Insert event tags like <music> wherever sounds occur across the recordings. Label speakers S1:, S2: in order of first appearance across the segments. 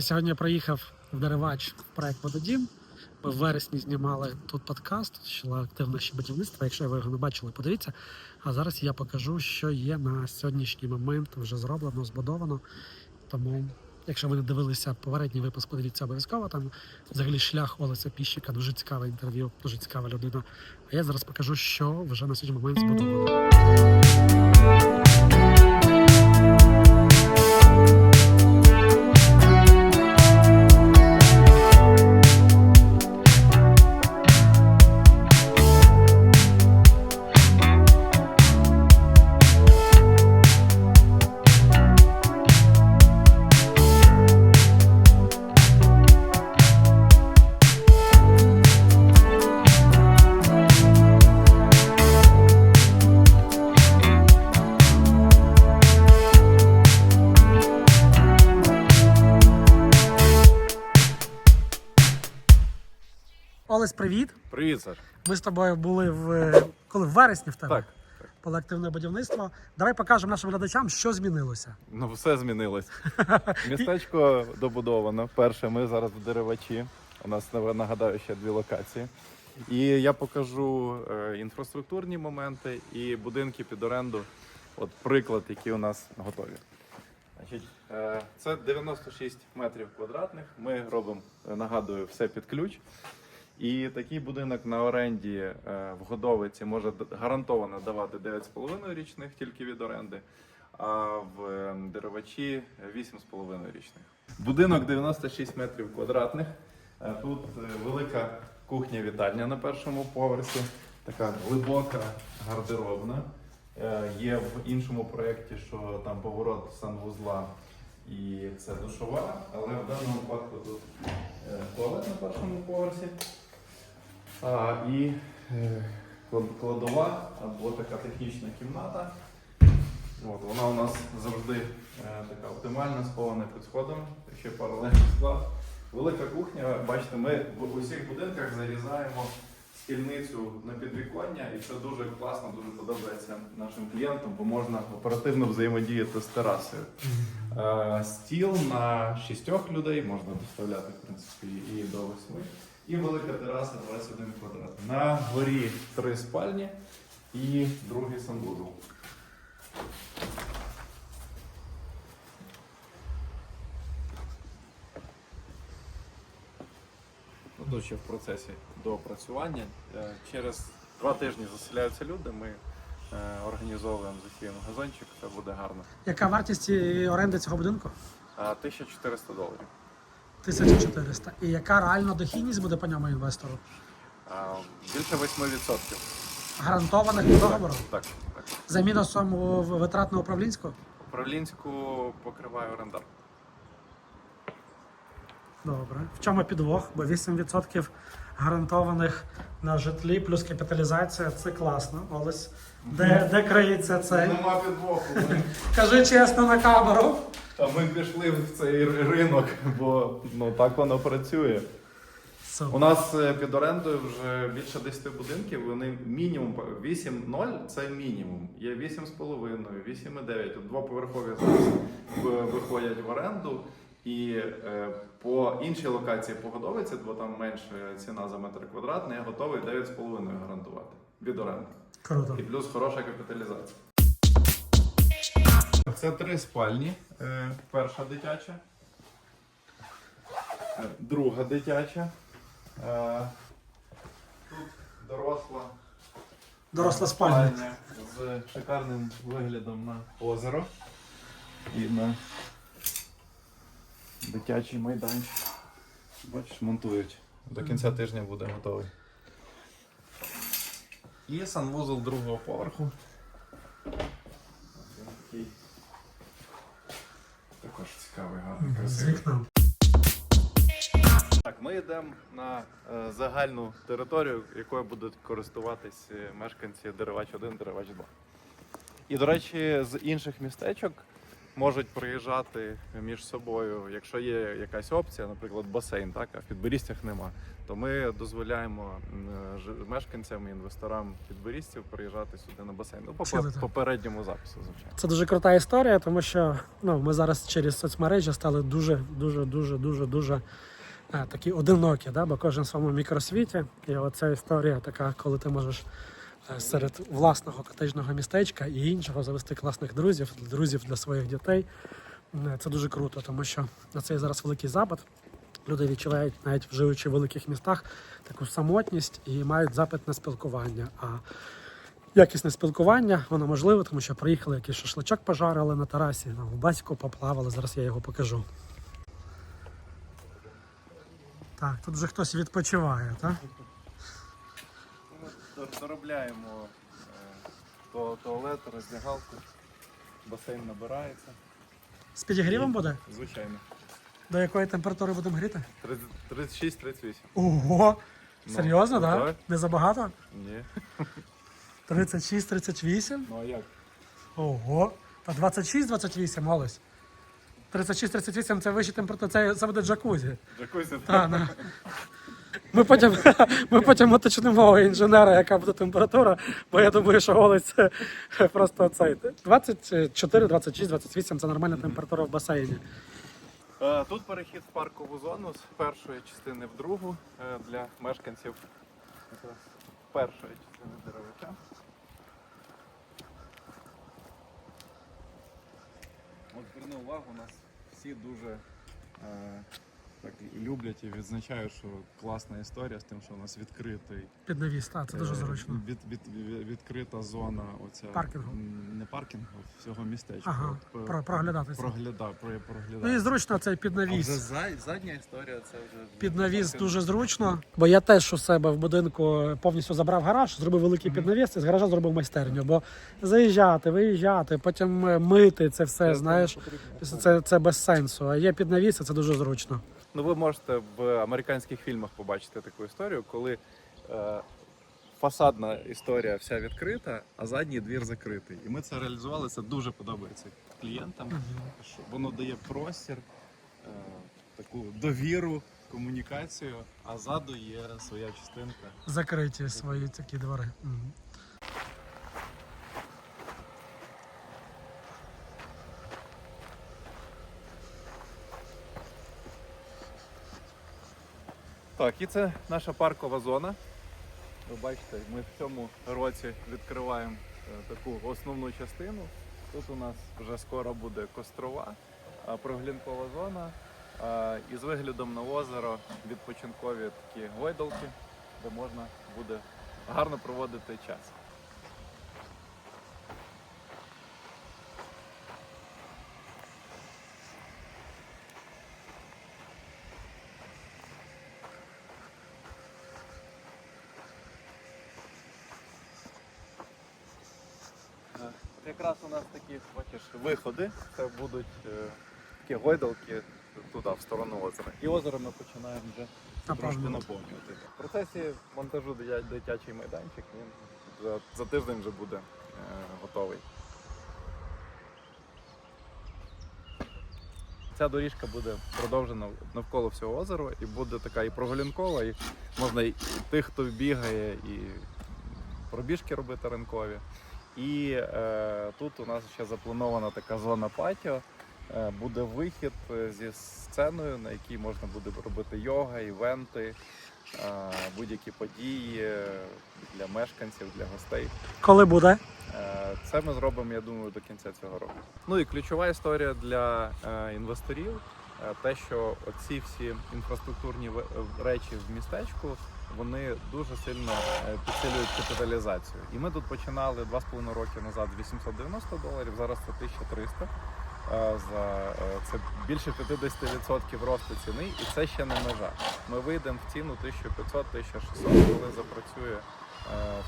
S1: Сьогодні приїхав в Деревач в проект Вододім. Ми в вересні знімали тут подкаст, йшло активне ще будівництво. Якщо ви його не бачили, подивіться. А зараз я покажу, що є на сьогоднішній момент вже зроблено, збудовано. Тому, якщо ви не дивилися попередній випуск, подивіться обов'язково. Там взагалі шлях Олеся Піщика, дуже цікаве інтерв'ю, дуже цікава людина. А я зараз покажу, що вже на сьогодні момент збудовано. Привіт!
S2: Привіт, Саш.
S1: Ми з тобою були в коли в вересні в тебе
S2: Так,
S1: колективне будівництво. Давай покажемо нашим глядачам, що змінилося.
S2: ну все змінилось. <laughs> Містечко добудовано. Перше, ми зараз в деревачі. У нас нагадаю ще дві локації. І я покажу е, інфраструктурні моменти і будинки під оренду. От приклад, які у нас готові. Значить, е, це 96 метрів квадратних. Ми робимо, е, нагадую, все під ключ. І такий будинок на оренді е, в Годовиці може гарантовано давати 9,5 річних тільки від оренди, а в е, деревачі 8,5 річних. Будинок 96 метрів квадратних. Е, Тут е, велика кухня-вітальня на першому поверсі, така глибока гардеробна. Є в іншому проєкті, що там поворот санвузла і це душова, але в даному випадку тут туалет на першому поверсі. А, і е, кладова або така технічна кімната. От, вона у нас завжди е, така оптимальна, схована під сходом, ще паралельний склад. Велика кухня, бачите, ми в усіх будинках зарізаємо стільницю на підвіконня, і це дуже класно, дуже подобається нашим клієнтам, бо можна оперативно взаємодіяти з терасою. Е, Стіл на шістьох людей можна доставляти в принципі і до восьми. І велика тераса 21 квадрат. На горі три спальні і другий санвузол. Ну, ще в процесі доопрацювання. Е, Через два тижні заселяються люди. Ми е, організовуємо засіяний газончик, це буде гарно.
S1: Яка вартість оренди цього будинку?
S2: 1400 доларів.
S1: 1400. І яка реальна дохідність буде по ньому інвестору?
S2: А, Більше 8%.
S1: Гарантованих по договору?
S2: Так, так.
S1: За мінусом витрат на управлінську?
S2: Управлінську покриває орендар.
S1: Добре. В чому підвох? Бо 8% гарантованих на житлі плюс капіталізація це класно. Олесь. Де, де криється цей?
S2: Нема підвоху. <laughs>
S1: Кажи чесно на камеру.
S2: А ми пішли в цей ринок, бо ну так воно працює. У нас е, під орендою вже більше 10 будинків. Вони мінімум 8,0 це мінімум. Є 8,5, 8,9. От Двоповерхові зараз в- виходять в оренду. І е, по іншій локації по Годовиці, бо там менше ціна за метр квадратний, я готовий 9,5 гарантувати від оренди.
S1: Круто.
S2: І плюс хороша капіталізація. Це три спальні. Е, Перша дитяча, е, друга дитяча. Е, Тут доросла
S1: Доросла спальня.
S2: з шикарним виглядом на озеро і на дитячий майданчик. Бачиш, монтують. До кінця тижня буде готовий. І санвузол другого поверху. Він такий також цікавий, гарний, красивий. Так, ми йдемо на е, загальну територію, якою будуть користуватись е, мешканці Деревач 1, Деревач 2. І, до речі, з інших містечок можуть приїжджати між собою. Якщо є якась опція, наприклад, басейн, так а в підборістях нема, то ми дозволяємо мешканцям і інвесторам підборістів приїжджати сюди на басейн. Ну, по попередньому запису, звичайно.
S1: Це дуже крута історія, тому що ну, ми зараз через соцмережі стали дуже, дуже, дуже, дуже, дуже е, такі одинокі, да? бо кожен в своєму мікросвіті. І оця історія така, коли ти можеш серед власного котежного містечка і іншого завести класних друзів, друзів для своїх дітей. Е, Це дуже круто, тому що на цей зараз великий запит. Люди відчувають, навіть живучи в великих містах, таку самотність і мають запит на спілкування. А якісне спілкування, воно можливе, тому що приїхали якийсь шашличок пожарили на терасі, на басіку поплавали. Зараз я його покажу. Так, тут вже хтось відпочиває, так?
S2: Доробляємо е, то- туалет, роздягалку, басейн набирається.
S1: З підігрівом буде?
S2: Звичайно.
S1: До якої температури будемо гріти?
S2: 36-38.
S1: Ого!
S2: Ну,
S1: Серйозно,
S2: ну,
S1: так?
S2: так.
S1: Не забагато?
S2: Ні. <laughs>
S1: 36-38?
S2: Ну а як?
S1: Ого! Та 26-28, Олесь. 36-38 це вища температура, це, це буде джакузі.
S2: Джакузі.
S1: Та, на. <laughs> Ми потім, <laughs> ми потім уточнимо інженера, яка буде температура, бо я думаю, що голець це просто цей 24, 26, 28 це нормальна температура в басейні.
S2: Е, Тут перехід в паркову зону з першої частини в другу е, для мешканців першої частини деревича. От зверни увагу, у нас всі дуже е, так люблять і відзначають, що класна історія з тим, що у нас відкритий.
S1: Під навіс, так, це дуже
S2: е,
S1: зручно.
S2: Від, від, від- відкрита зона оця,
S1: Паркінгу.
S2: Не паркінгу, всього містечка.
S1: Ага, про- проглядати це.
S2: Прогляда, про, проглядати.
S1: Ну і зручно цей під
S2: А вже за- задня історія це вже
S1: Під навіс дуже зручно, бо я теж у себе в будинку повністю забрав гараж, зробив великий піднавіс і з гаража зробив майстерню. Бо заїжджати, виїжджати, потім е, мити це все, знаєш, це, це без сенсу. А є піднавіс, і це дуже зручно.
S2: Ну, ви можете в американських фільмах побачити таку історію, коли е, фасадна історія вся відкрита, а задній двір закритий. І ми це реалізували. Це дуже подобається клієнтам. Що воно дає простір, е, таку довіру, комунікацію, а ззаду є своя частинка.
S1: Закриті свої такі двори.
S2: Так, і це наша паркова зона. Ви бачите, ми в цьому році відкриваємо е, таку основну частину. Тут у нас вже скоро буде кострова, проглінкова зона. Із І з виглядом на озеро відпочинкові такі гойдалки, де можна буде гарно проводити час. Е, Якраз у нас такі бачиш, виходи. Це будуть е, такі гойдалки туди, в сторону озера. І озеро ми починаємо вже трошки
S1: Наповнювати.
S2: наповнювати. В процесі монтажу дитя- дитячий майданчик він за, за тиждень вже буде е, готовий. Ця доріжка буде продовжена навколо всього озера і буде така і прогулянкова, і можна і тих, хто бігає, і пробіжки робити ранкові. І е, тут у нас ще запланована така зона патіо. Е, буде вихід е, зі сценою, на якій можна буде робити йога, івенти, е, будь-які події е, для мешканців, для гостей.
S1: Коли буде?
S2: Е, Це ми зробимо, я думаю, до кінця цього року. Ну і ключова історія для е, інвесторів е, те, що ці всі інфраструктурні в- речі в містечку вони дуже сильно е, підсилюють капіталізацію. І ми тут починали 2,5 роки назад з 890 доларів, зараз це 1300. Е, За е, це більше 50% росту ціни, і це ще не межа. Ми вийдемо в ціну 1500-1600, коли запрацює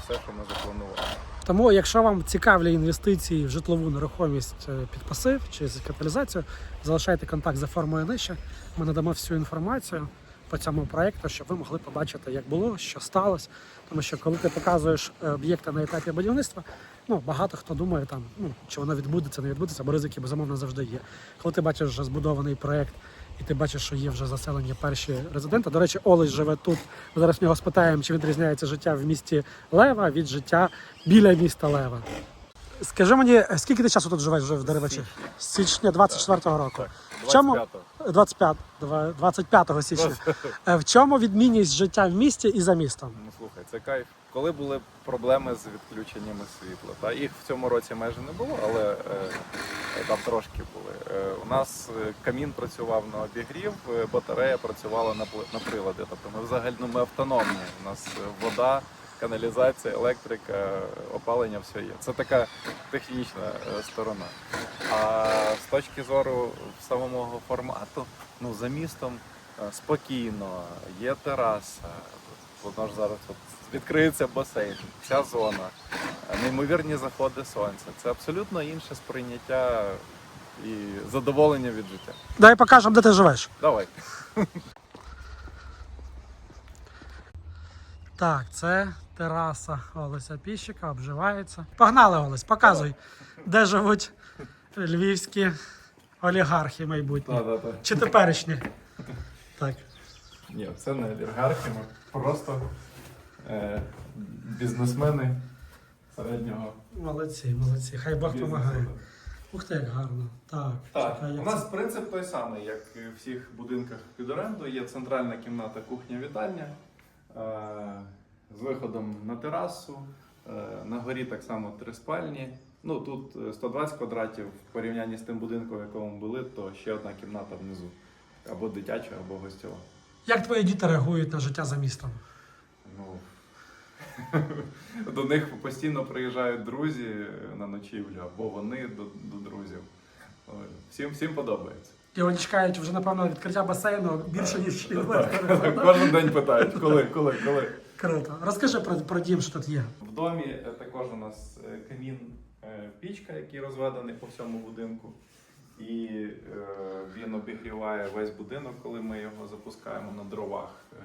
S2: все, що ми запланували.
S1: Тому, якщо вам цікавлять інвестиції в житлову нерухомість під пасив чи з капіталізацію, залишайте контакт за формою нижче. Ми надамо всю інформацію по цьому проекту, щоб ви могли побачити, як було, що сталося. Тому що коли ти показуєш е, об'єкти на етапі будівництва, ну, багато хто думає, там, ну, чи воно відбудеться, не відбудеться, бо ризики безумовно завжди є. Коли ти бачиш вже збудований проєкт, і ти бачиш, що є вже заселені перші резиденти. До речі, Олесь живе тут. Ми зараз в нього спитаємо, чи відрізняється життя в місті Лева від життя біля міста Лева. Скажи мені, скільки ти часу тут живеш вже в Деревачі? З січня 24-го року.
S2: Так,
S1: В чому
S2: 25-го.
S1: 25, два- 25 січня. Е, В чому відмінність життя в місті і за містом?
S2: Ну слухай, це кайф. Коли були проблеми з відключеннями світла, та їх в цьому році майже не було, але е, там трошки були. Е, у нас е, камін працював на обігрів, е, батарея працювала на на прилади. Тобто ми взагалі ну, ми автономні. У нас вода, каналізація, електрика, опалення, все є. Це така технічна е, сторона. А з точки зору самого формату, ну за містом е, спокійно, є тераса. Воно ж зараз от відкриється басейн, ця зона, неймовірні заходи сонця. Це абсолютно інше сприйняття і задоволення від життя.
S1: Дай покажемо, де ти живеш.
S2: Давай.
S1: Так, це тераса Олеся Піщика, обживається. Погнали, Олесь, показуй, де живуть львівські олігархи майбутні. Чи теперішні? Так.
S2: Ні, це не олігархи, ми просто е, бізнесмени середнього
S1: Молодці, молодці. Хай Бог
S2: бізнесу.
S1: допомагає. Ух ти, як гарно. Так,
S2: Так,
S1: чекай,
S2: у нас
S1: це?
S2: принцип той самий, як і в всіх будинках під оренду. Є центральна кімната, кухня, вітальня е, з виходом на терасу. Е, на горі так само три спальні. Ну тут е, 120 квадратів в порівнянні з тим будинком, в якому ми були, то ще одна кімната внизу. Або дитяча, або гостьова.
S1: Як твої діти реагують на життя за містом?
S2: Ну, <laughs> до них постійно приїжджають друзі на ночівлю, або вони до, до друзів. Всім, всім подобається.
S1: І вони чекають вже, напевно, відкриття басейну більше, ніж інвестори.
S2: Кожен день питають, коли, коли, коли.
S1: Круто. Розкажи про, про дім, що тут є.
S2: В домі е, також у нас е, камін е, пічка, який розведений по всьому будинку. І е, він обігріває весь будинок, коли ми його запускаємо на дровах е,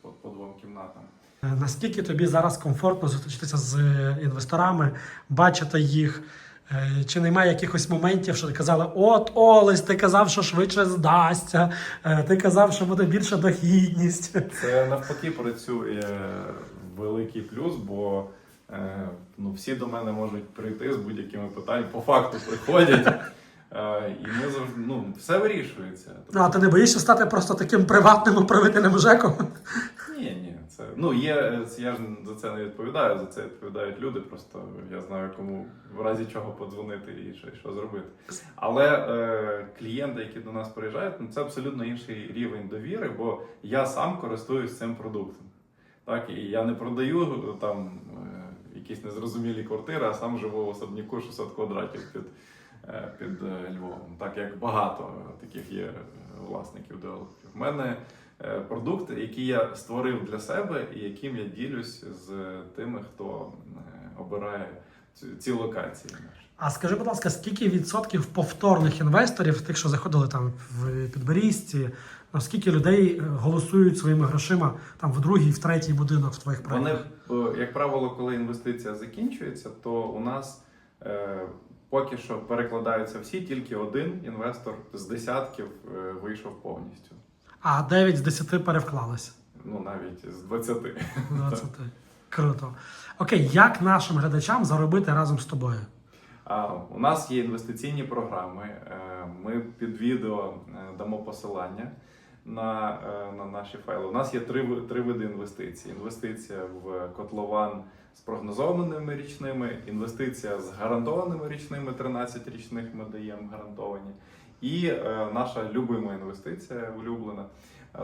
S2: по, по двом кімнатам.
S1: Наскільки тобі зараз комфортно зустрічатися з інвесторами, бачити їх? Е, Чи немає якихось моментів, що ти казали, от Олесь, ти казав, що швидше здасться, е, ти казав, що буде більша дохідність.
S2: Це навпаки працює великий плюс, бо е, ну, всі до мене можуть прийти з будь-якими питаннями, по факту приходять. Е, і ми завжди ну, все вирішується.
S1: Ну, а ти не боїшся стати просто таким приватним управителем ЖЕКу?
S2: Ні, ні, це ну є. Я ж за це не відповідаю. За це відповідають люди. Просто я знаю, кому в разі чого подзвонити і що, що зробити. Але е, клієнти, які до нас приїжджають, ну це абсолютно інший рівень довіри, бо я сам користуюсь цим продуктом. Так, і я не продаю е, там е, якісь незрозумілі квартири, а сам живу в особняку 600 квадратів під, під е, Львовом. Так як багато таких є е, власників девелоперів. У мене е, продукт, який я створив для себе і яким я ділюсь з тими, хто е, обирає ці, ці локації.
S1: А скажи, будь ласка, скільки відсотків повторних інвесторів, тих, що заходили там в Підберізці, наскільки людей е, голосують своїми грошима там в другий, в третій будинок в твоїх
S2: Вони,
S1: проєктах?
S2: е, як правило, коли інвестиція закінчується, то у нас е, поки що перекладаються всі, тільки один інвестор з десятків е, вийшов повністю.
S1: А 9 з 10 перевклалися.
S2: Ну навіть з 20.
S1: 20. Круто. Окей, як нашим глядачам заробити разом з тобою?
S2: А, у нас є інвестиційні програми. Е, Ми під відео е, дамо посилання на, на наші файли. У нас є три, три види інвестицій: інвестиція в котлован з прогнозованими річними, інвестиція з гарантованими річними, 13 річних ми даємо гарантовані. І е, наша любима інвестиція улюблена.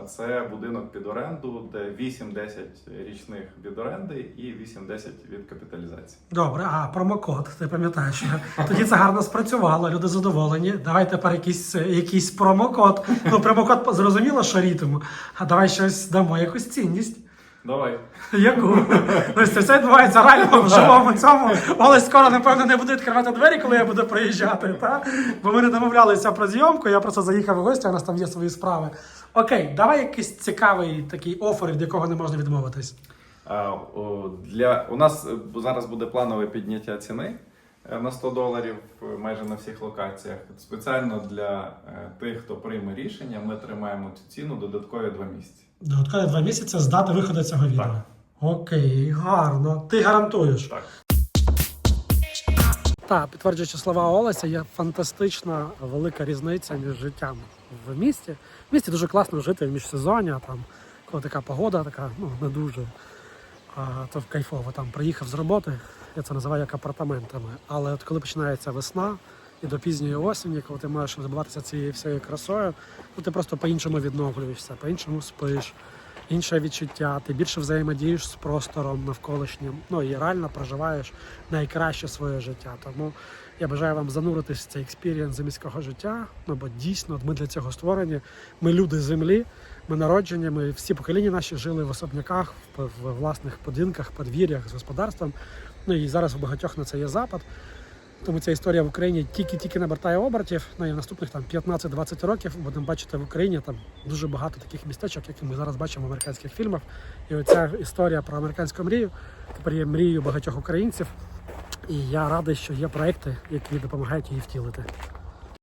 S2: Це будинок під оренду, де 8-10 річних від оренди і 8-10 від капіталізації.
S1: Добре, а промокод, ти пам'ятаєш, тоді це гарно спрацювало, люди задоволені. Давай тепер якийсь, якийсь промокод. Ну, промокод зрозуміло, що рітм. А давай щось дамо, якусь цінність.
S2: Давай. <laughs>
S1: Яку? Ось це все відбувається реально в живому цьому. Олесь скоро, напевно, не буде відкривати двері, коли я буду приїжджати. Та? Бо ми не домовлялися про зйомку, я просто заїхав у гості, у нас там є свої справи. Окей, давай якийсь цікавий такий офер, від якого не можна відмовитись.
S2: А, о, Для у нас е, зараз буде планове підняття ціни е, на 100 доларів е, майже на всіх локаціях. Спеціально для тих, хто прийме рішення, ми тримаємо цю ціну додаткові два місяці.
S1: Додаткові два місяці з дати виходу цього відео.
S2: Так.
S1: Окей, гарно. Ти гарантуєш.
S2: Так.
S1: Так, підтверджуючи слова Олеся, є фантастична велика різниця між життям в місті. В місті дуже класно жити в міжсезоння, там, коли така погода, така ну, не дуже, а, то кайфово. Там приїхав з роботи, я це називаю як апартаментами. Але от коли починається весна і до пізньої осені, коли ти можеш забуватися цією всією красою, ну ти просто по-іншому відновлюєшся, по-іншому спиш, інше відчуття, ти більше взаємодієш з простором навколишнім, ну і реально проживаєш найкраще своє життя. Тому я бажаю вам зануритись в цей експірієнс міського життя. Ну бо дійсно ми для цього створені. Ми люди землі, ми народжені, ми всі покоління наші жили в особняках, в власних будинках, подвір'ях з господарством. Ну і зараз у багатьох на це є запад. Тому ця історія в Україні тільки-тільки набертає обертів. Ну і в наступних там 15-20 років будемо бачити в Україні там дуже багато таких містечок, які ми зараз бачимо в американських фільмах. І оця історія про американську мрію тепер є мрією багатьох українців. І я радий, що є проекти, які допомагають її втілити.